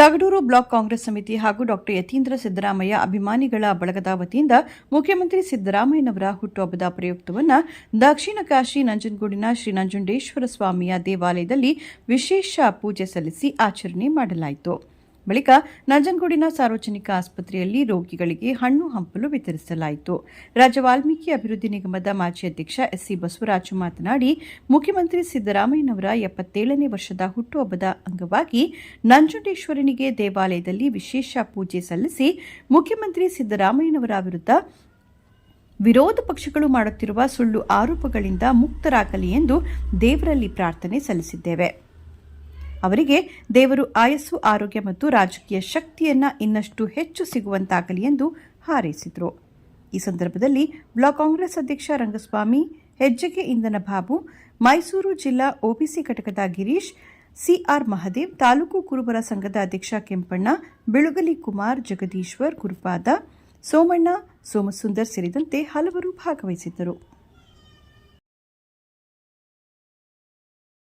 Tagadur block Congress ಸಮಿತಿ ಹಾಗೂ doctor Yathindra Siddaramaiah ಅಭಿಮಾನಿಗಳ ಬಳಗದ ವತಿಯಿಂದ ಮುಖ್ಯಮಂತ್ರಿ ಸಿದ್ದರಾಮಯ್ಯನವರ ಹುಟ್ಟುಹಬ್ಬದ ಪ್ರಯುಕ್ತವನ್ನು ದಕ್ಷಿಣ ಕಾಶಿ ನಂಜನಗೂಡಿನ ಶ್ರೀ ನಂಜುಂಡೇಶ್ವರ ಸ್ವಾಮಿಯ ದೇವಾಲಯದಲ್ಲಿ ವಿಶೇಷ ಪೂಜೆ ಸಲ್ಲಿಸಿ ಆಚರಣೆ ಮಾಡಲಾಯಿತು. ಬಳಿಕ ನಂಜನಗೂಡಿನ ಸಾರ್ವಜನಿಕ ಆಸ್ಪತ್ರೆಯಲ್ಲಿ ರೋಗಿಗಳಿಗೆ ಹಣ್ಣು ಹಂಪಲು ವಿತರಿಸಲಾಯಿತು. ರಾಜ್ಯ ವಾಲ್ಮೀಕಿ ಅಭಿವೃದ್ಧಿ ನಿಗಮದ ಮಾಜಿ ಅಧ್ಯಕ್ಷ ಎಸ್ಸಿ ಬಸವರಾಜು ಮಾತನಾಡಿ, ಮುಖ್ಯಮಂತ್ರಿ ಸಿದ್ದರಾಮಯ್ಯನವರ ಎಪ್ಪತ್ತೇಳನೇ ವರ್ಷದ ಹುಟ್ಟುಹಬ್ಬದ ಅಂಗವಾಗಿ ನಂಜುಂಡೇಶ್ವರನಿಗೆ ದೇವಾಲಯದಲ್ಲಿ ವಿಶೇಷ ಪೂಜೆ ಸಲ್ಲಿಸಿ, ಮುಖ್ಯಮಂತ್ರಿ ಸಿದ್ದರಾಮಯ್ಯನವರ ವಿರುದ್ಧ ವಿರೋಧ ಪಕ್ಷಗಳು ಮಾಡುತ್ತಿರುವ ಸುಳ್ಳು ಆರೋಪಗಳಿಂದ ಮುಕ್ತರಾಗಲಿ ಎಂದು ದೇವರಲ್ಲಿ ಪ್ರಾರ್ಥನೆ ಸಲ್ಲಿಸಿದ್ದೇವೆ. ಅವರಿಗೆ ದೇವರು ಆಯಸ್ಸು, ಆರೋಗ್ಯ ಮತ್ತು ರಾಜಕೀಯ ಶಕ್ತಿಯನ್ನ ಇನ್ನಷ್ಟು ಹೆಚ್ಚು ಸಿಗುವಂತಾಗಲಿ ಎಂದು ಹಾರೈಸಿದರು. ಈ ಸಂದರ್ಭದಲ್ಲಿ ಬ್ಲಾಕ್ ಕಾಂಗ್ರೆಸ್ ಅಧ್ಯಕ್ಷ ರಂಗಸ್ವಾಮಿ, ಹೆಜ್ಜೆಗೆ ಇಂಧನ ಬಾಬು, ಮೈಸೂರು ಜಿಲ್ಲಾ ಒಬಿಸಿ ಘಟಕದ ಗಿರೀಶ್ ಸಿಆರ್ ಮಹದೇವ್, ತಾಲೂಕು ಕುರುಬರ ಸಂಘದ ಅಧ್ಯಕ್ಷ ಕೆಂಪಣ್ಣ, ಬಿಳುಗಲಿ ಕುಮಾರ್, ಜಗದೀಶ್ವರ್, ಗುರುಪಾದ, ಸೋಮಣ್ಣ, ಸೋಮಸುಂದರ್ ಸೇರಿದಂತೆ ಹಲವರು ಭಾಗವಹಿಸಿದ್ದರು.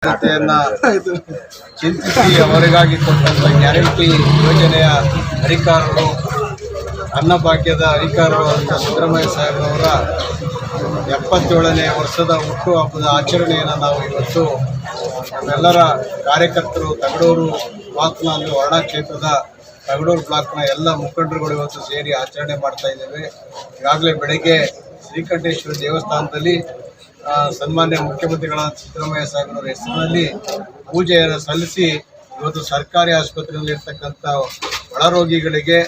ಜನತೆಯನ್ನ ಚಿಂತಿಸಿ ಅವರಿಗಾಗಿ ಕೊಟ್ಟಂತ ಗ್ಯಾರಂಟಿ ಯೋಜನೆಯ ಅಧಿಕಾರರು ಅನ್ನಭಾಗ್ಯದ ಅಧಿಕಾರರು ಅಂತ ಸಿದ್ದರಾಮಯ್ಯ ಸಾಹೇಬ್ರವರ ಎಪ್ಪತ್ತೇಳನೇ ವರ್ಷದ ಹುಟ್ಟುಹಬ್ಬದ ಆಚರಣೆಯನ್ನು ನಾವು ಇವತ್ತು ನಮ್ಮೆಲ್ಲರ ಕಾರ್ಯಕರ್ತರು ತಗಡೂರು ಬ್ಲಾಕ್ನ ಅಂದರೆ ವರ್ಣ ಕ್ಷೇತ್ರದ ತಗಡೂರು ಬ್ಲಾಕ್ನ ಎಲ್ಲ ಮುಖಂಡರುಗಳು ಇವತ್ತು ಸೇರಿ ಆಚರಣೆ ಮಾಡ್ತಾ ಇದ್ದೇವೆ. ಈಗಾಗಲೇ ಬೆಳಗ್ಗೆ ಶ್ರೀಕಂಠೇಶ್ವರ ದೇವಸ್ಥಾನದಲ್ಲಿ ಸನ್ಮಾನ್ಯ ಮುಖ್ಯಮಂತ್ರಿಗಳಾದ ಸಿದ್ದರಾಮಯ್ಯ ಸಾಹೇಬರ ಹೆಸರಿನಲ್ಲಿ ಪೂಜೆಯನ್ನು ಸಲ್ಲಿಸಿ ಇವತ್ತು ಸರ್ಕಾರಿ ಆಸ್ಪತ್ರೆಯಲ್ಲಿ ಇರ್ತಕ್ಕಂಥ ಒಳರೋಗಿಗಳಿಗೆ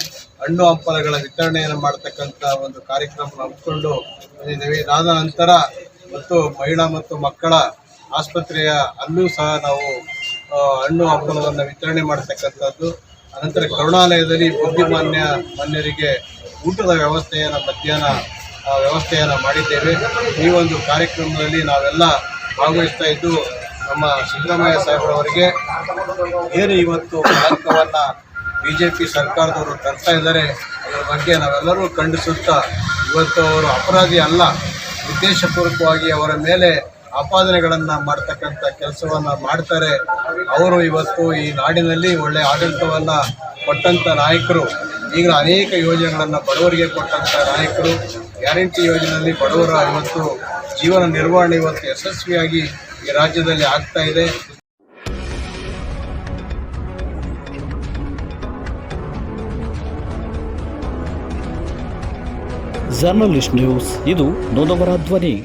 ಹಣ್ಣು ಹಂಪಲಗಳ ವಿತರಣೆಯನ್ನು ಮಾಡ್ತಕ್ಕಂಥ ಒಂದು ಕಾರ್ಯಕ್ರಮ ಹಮ್ಮಿಕೊಂಡು ಬಂದಿದ್ದೇವೆ. ಇದಾದ ನಂತರ ಮತ್ತು ಮಹಿಳಾ ಮತ್ತು ಮಕ್ಕಳ ಆಸ್ಪತ್ರೆಯ ಅಲ್ಲೂ ಸಹ ನಾವು ಹಣ್ಣು ಹಂಪಲವನ್ನು ವಿತರಣೆ ಮಾಡತಕ್ಕಂಥದ್ದು. ಅನಂತರ ಕರುಣಾಲಯದಲ್ಲಿ ಬುದ್ಧಿಮಾನ್ಯ ಮಾನ್ಯರಿಗೆ ಊಟದ ವ್ಯವಸ್ಥೆಯನ್ನು ಮಧ್ಯಾಹ್ನ ವ್ಯವಸ್ಥೆಯನ್ನು ಮಾಡಿದ್ದೇವೆ. ಈ ಒಂದು ಕಾರ್ಯಕ್ರಮದಲ್ಲಿ ನಾವೆಲ್ಲ ಭಾಗವಹಿಸ್ತಾ ಇದ್ದು, ನಮ್ಮ ಸಿದ್ದರಾಮಯ್ಯ ಸಾಹೇಬ್ರವರಿಗೆ ಏನು ಇವತ್ತು ಕಳಂಕವನ್ನು ಬಿ ಜೆ ಪಿ ಸರ್ಕಾರದವರು ತರ್ತಾ ಇದ್ದಾರೆ, ಅದರ ಬಗ್ಗೆ ನಾವೆಲ್ಲರೂ ಖಂಡಿಸುತ್ತಾ ಇವತ್ತು ಅವರು ಅಪರಾಧಿ ಅಲ್ಲ, ಉದ್ದೇಶಪೂರ್ವಕವಾಗಿ ಅವರ ಮೇಲೆ ಆಪಾದನೆಗಳನ್ನು ಮಾಡ್ತಕ್ಕಂಥ ಕೆಲಸವನ್ನು ಮಾಡ್ತಾರೆ. ಅವರು ಇವತ್ತು ಈ ನಾಡಿನಲ್ಲಿ ಒಳ್ಳೆಯ ಆಡಳಿತವನ್ನು ಕೊಟ್ಟಂಥ ನಾಯಕರು ಈಗ ಅನೇಕ ಯೋಜನೆಗಳನ್ನು ಬಡವರಿಗೆ ಕೊಟ್ಟಂಥ ನಾಯಕರು ಗ್ಯಾರಂಟಿ ಯೋಜನೆಯಲ್ಲಿ ಬಡವರ ಇವತ್ತು ಜೀವನ ನಿರ್ವಹಣೆ ಇವತ್ತು ಯಶಸ್ವಿಯಾಗಿ ಈ ರಾಜ್ಯದಲ್ಲಿ ಆಗ್ತಾ ಇದೆ. ಜರ್ನಲಿಸ್ಟ್ ನ್ಯೂಸ್ ಇದು ನೊಂದವರ ಧ್ವನಿ.